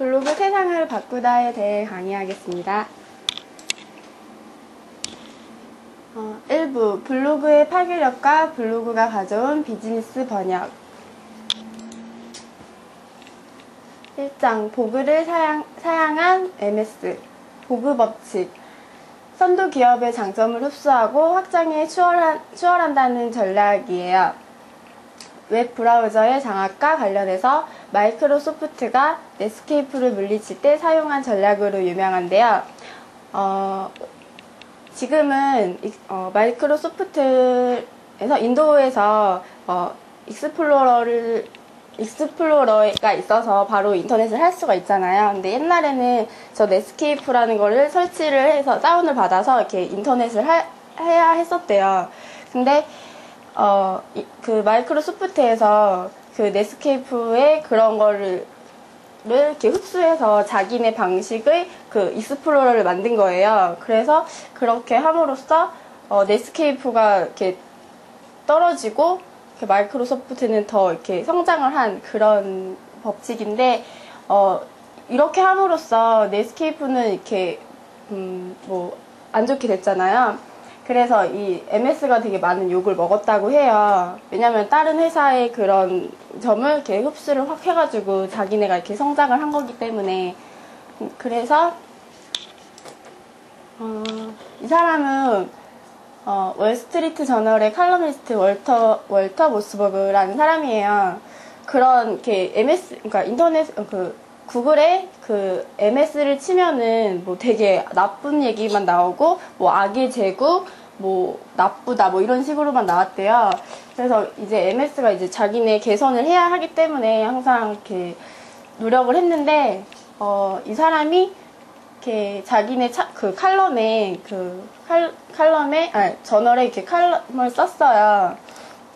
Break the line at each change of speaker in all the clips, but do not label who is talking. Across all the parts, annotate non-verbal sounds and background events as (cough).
블로그 세상을 바꾸다에 대해 강의하겠습니다. 어, 1부 블로그의 파괴력과 블로그가 가져온 비즈니스 번역 1장 보그를 사양, 사양한 MS 보그 법칙 선도 기업의 장점을 흡수하고 확장에 추월한, 추월한다는 전략이에요. 웹 브라우저의 장악과 관련해서 마이크로소프트가 네스케이프를 물리칠 때 사용한 전략으로 유명한데요. 어, 지금은 어, 마이크로소프트에서 인도에서 어, 익스플로러를 익스플로러가 있어서 바로 인터넷을 할 수가 있잖아요. 근데 옛날에는 저 네스케이프라는 거를 설치를 해서 다운을 받아서 이렇게 인터넷을 하, 해야 했었대요. 근데 어, 그 마이크로소프트에서 그 네스케이프의 그런 거를 이렇게 흡수해서 자기네 방식의 그 익스플로러를 만든 거예요. 그래서 그렇게 함으로써 어, 네스케이프가 이렇게 떨어지고 마이크로소프트는 더 이렇게 성장을 한 그런 법칙인데 어, 이렇게 함으로써 네스케이프는 이렇게 음, 뭐 안 좋게 됐잖아요. 그래서 이 MS가 되게 많은 욕을 먹었다고 해요. 왜냐면 다른 회사의 그런 점을 이렇게 흡수를 확 해가지고 자기네가 이렇게 성장을 한 거기 때문에 그래서 어, 이 사람은 어, 월스트리트 저널의 칼럼니스트 월터 월터 모스버그라는 사람이에요. 그런 이렇게 MS 그러니까 인터넷 그 구글에 그 MS를 치면은 뭐 되게 나쁜 얘기만 나오고 뭐 악의 제국 뭐 나쁘다 뭐 이런 식으로만 나왔대요. 그래서 이제 MS가 이제 자기네 개선을 해야 하기 때문에 항상 이렇게 노력을 했는데 어, 이 사람이 이렇게 자기네 차, 그 칼럼에 그 칼, 칼럼에 아 저널에 이렇게 칼럼을 썼어요.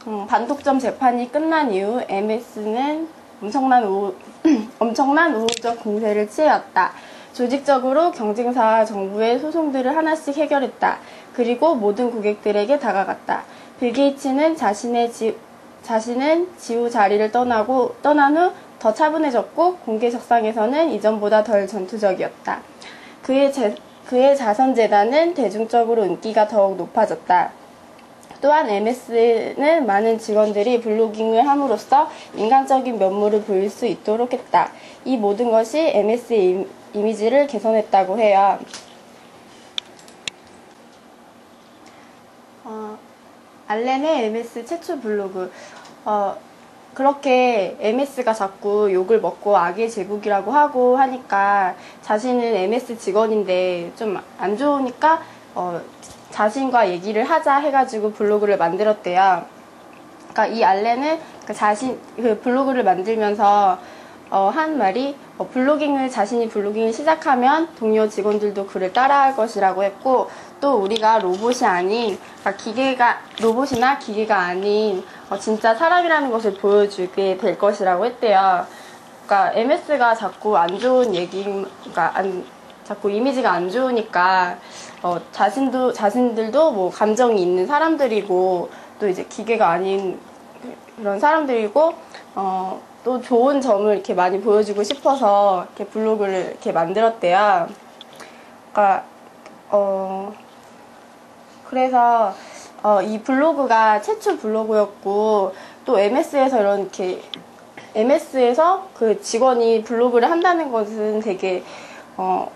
음, 반독점 재판이 끝난 이후 MS는 엄청난 우, (clears throat) 엄청난 우호적 공세를 취해왔다. 조직적으로 경쟁사와 정부의 소송들을 하나씩 해결했다. 그리고 모든 고객들에게 다가갔다. 빌 게이츠는 자신의 지, 자신은 지우 자리를 떠나고 떠난 후 더 차분해졌고 공개 석상에서는 이전보다 덜 전투적이었다. 그의, 제, 그의 자선재단은 대중적으로 인기가 더욱 높아졌다. 또한 MS는 많은 직원들이 블로깅을 함으로써 인간적인 면모를 보일 수 있도록 했다. 이 모든 것이 MS의 이미지를 개선했다고 해요. 어, 알렌의 MS 최초 블로그. 어, 그렇게 MS가 자꾸 욕을 먹고 악의 제국이라고 하고 하니까 자신은 MS 직원인데 좀 안 좋으니까 어, 자신과 얘기를 하자 해가지고 블로그를 만들었대요. 그러니까 이 알렌은 그 자신 그 블로그를 만들면서 어, 한 말이 어, 블로깅을 자신이 블로깅을 시작하면 동료 직원들도 그를 따라할 것이라고 했고 또 우리가 로봇이 아닌 그러니까 기계가 로봇이나 기계가 아닌 어, 진짜 사람이라는 것을 보여주게 될 것이라고 했대요. 그러니까 MS가 자꾸 안 좋은 얘기, 그러니까 안, 자꾸 이미지가 안 좋으니까 어, 자신도 자신들도 뭐 감정이 있는 사람들이고 또 이제 기계가 아닌 그런 사람들이고 어, 또 좋은 점을 이렇게 많이 보여주고 싶어서 이렇게 블로그를 이렇게 만들었대요. 그러니까 어 그래서 어, 이 블로그가 최초 블로그였고 또 MS에서 이런 이렇게 MS에서 그 직원이 블로그를 한다는 것은 되게 어,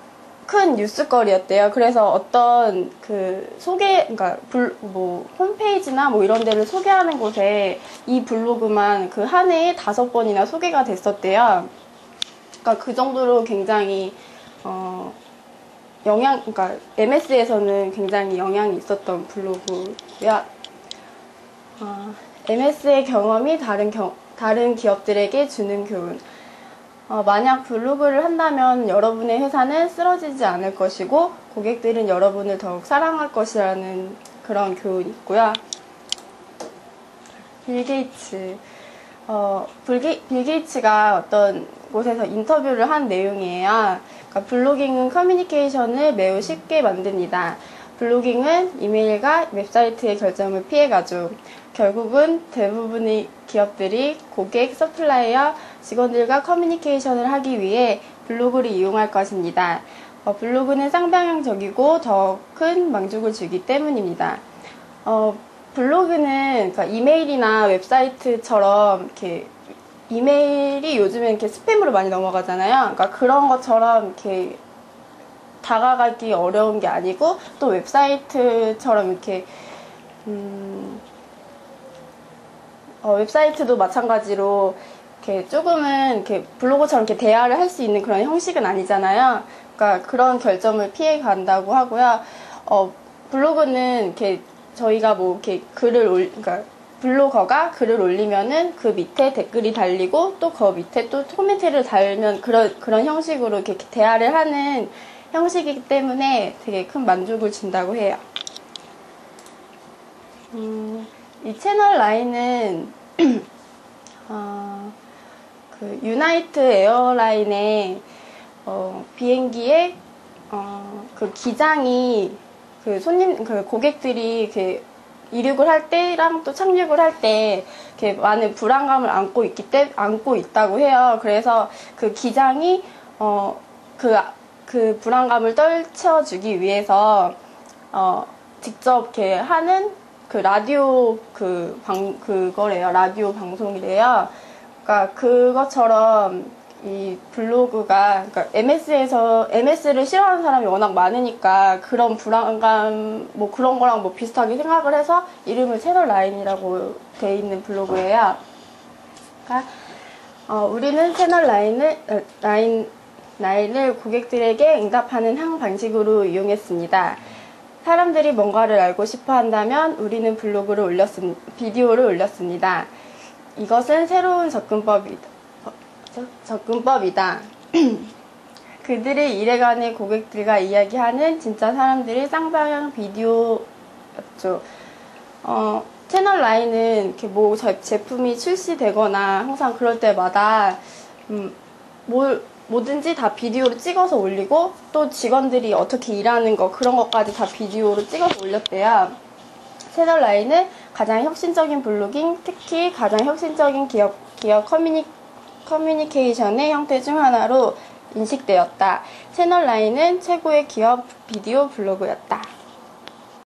큰 뉴스거리였대요. 그래서 어떤 그 소개, 그러니까 불, 뭐 홈페이지나 뭐 이런 데를 소개하는 곳에 이 블로그만 그 한 해에 다섯 번이나 소개가 됐었대요. 그러니까 그 정도로 굉장히 어, 영향, 그러니까 MS에서는 굉장히 영향이 있었던 블로그야. 어, MS의 경험이 다른 경, 다른 기업들에게 주는 교훈. 어, 만약 블로그를 한다면 여러분의 회사는 쓰러지지 않을 것이고 고객들은 여러분을 더욱 사랑할 것이라는 그런 교훈이 있고요. 빌 게이츠. 어, 빌, 게, 빌 게이츠가 어떤 곳에서 인터뷰를 한 내용이에요. 그러니까 블로깅은 커뮤니케이션을 매우 쉽게 만듭니다. 블로깅은 이메일과 웹사이트의 결정을 피해가죠. 결국은 대부분의 기업들이 고객, 서플라이어, 직원들과 커뮤니케이션을 하기 위해 블로그를 이용할 것입니다. 어, 블로그는 쌍방향적이고 더 큰 만족을 주기 때문입니다. 어, 블로그는 그러니까 이메일이나 웹사이트처럼 이렇게 이메일이 요즘에 이렇게 스팸으로 많이 넘어가잖아요. 그러니까 그런 것처럼 이렇게 다가가기 어려운 게 아니고 또 웹사이트처럼 이렇게 음, 어, 웹사이트도 마찬가지로 이렇게 조금은 이렇게 블로그처럼 이렇게 대화를 할 수 있는 그런 형식은 아니잖아요. 그러니까 그런 결점을 피해 간다고 하고요. 어, 블로그는 이렇게 저희가 뭐 이렇게 글을 올, 그러니까 블로거가 글을 올리면은 그 밑에 댓글이 달리고 또 그 밑에 또 코멘트를 달면 그런 그런 형식으로 이렇게 대화를 하는 형식이기 때문에 되게 큰 만족을 준다고 해요. 음, 이 채널 라인은 (clears throat) 어, 그 유나이트 에어라인의 어, 비행기에 어, 그 기장이 그 손님 그 고객들이 이렇게 이륙을 할 때랑 또 착륙을 할 때 이렇게 많은 불안감을 안고 있기 때 안고 있다고 해요. 그래서 그 기장이 어 그 그 불안감을 떨쳐주기 위해서 어 직접 이렇게 하는 그 라디오 그 방 그거래요. 라디오 방송이래요. 그러니까 그것처럼 이 블로그가 그러니까 MS에서 MS를 싫어하는 사람이 워낙 많으니까 그런 불안감 뭐 그런 거랑 뭐 비슷하게 생각을 해서 이름을 채널 라인이라고 돼 있는 블로그예요. 그러니까 어, 우리는 채널 라인을 어, 라인 라인을 고객들에게 응답하는 항 방식으로 이용했습니다. 사람들이 뭔가를 알고 싶어 한다면 우리는 블로그를 올렸습 비디오를 올렸습니다. 이것은 새로운 접근법이다. 접근법이다. (clears throat) 그들의 일해간의 고객들과 이야기하는 진짜 사람들의 쌍방향 비디오였죠. 어, 채널 라인은 이렇게 뭐 제품이 출시되거나 항상 그럴 때마다 음, 뭘 뭐든지 다 비디오로 찍어서 올리고 또 직원들이 어떻게 일하는 거 그런 것까지 다 비디오로 찍어서 올렸대요. 채널 라인은 가장 혁신적인 블로깅, 특히 가장 혁신적인 기업 기업 커뮤니 커뮤니케이션의 형태 중 하나로 인식되었다. 채널 라인은 최고의 기업 비디오 블로그였다.